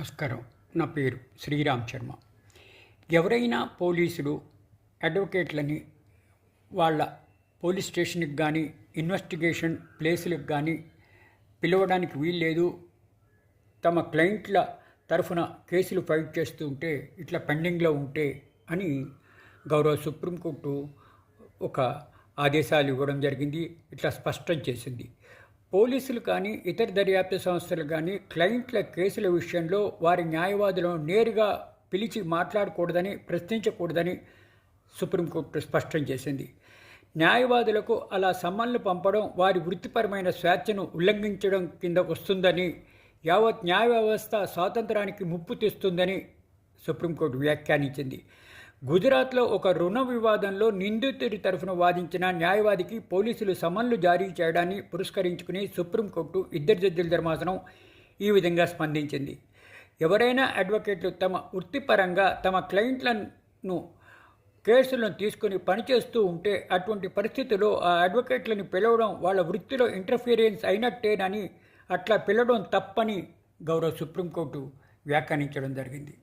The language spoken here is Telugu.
నమస్కారం నా పేరు శ్రీరామ్ శర్మ. ఎవరైనా పోలీసులు అడ్వకేట్లని వాళ్ళ పోలీస్ స్టేషన్కి కానీ ఇన్వెస్టిగేషన్ ప్లేసులకు కానీ పిలవడానికి వీల్లేదు. తమ క్లయింట్ల తరఫున కేసులు ఫైట్ చేస్తూ ఉంటే ఇట్లా పెండింగ్లో ఉంటే అని గౌరవ సుప్రీంకోర్టు ఒక ఆదేశాలు ఇవ్వడం జరిగింది. ఇట్లా స్పష్టం చేసింది. పోలీసులు కానీ ఇతర దర్యాప్తు సంస్థలు కానీ క్లయింట్ల కేసుల విషయంలో వారి న్యాయవాదులను నేరుగా పిలిచి మాట్లాడకూడదని ప్రశ్నించకూడదని సుప్రీంకోర్టు స్పష్టం చేసింది. న్యాయవాదులకు అలా సమ్మన్లు పంపడం వారి వృత్తిపరమైన స్వేచ్ఛను ఉల్లంఘించడం కింద వస్తుందని యావత్ న్యాయ వ్యవస్థ స్వాతంత్రానికి ముప్పు తెస్తుందని సుప్రీంకోర్టు వ్యాఖ్యానించింది. గుజరాత్లో ఒక రుణ వివాదంలో నిందితుడి తరఫున వాదించిన న్యాయవాదికి పోలీసులు సమన్లు జారీ చేయడాన్ని పురస్కరించుకుని సుప్రీంకోర్టు ఇద్దరు జడ్జిల ధర్మాసనం ఈ విధంగా స్పందించింది. ఎవరైనా అడ్వకేట్లు తమ వృత్తిపరంగా తమ క్లయింట్లను కేసులను తీసుకుని పనిచేస్తూ ఉంటే అటువంటి పరిస్థితుల్లో ఆ అడ్వకేట్లను పిలవడం వాళ్ళ వృత్తిలో ఇంటర్ఫీరియన్స్ అయినట్టేనని అట్లా పిలవడం తప్పని గౌరవ సుప్రీంకోర్టు వ్యాఖ్యానించడం జరిగింది.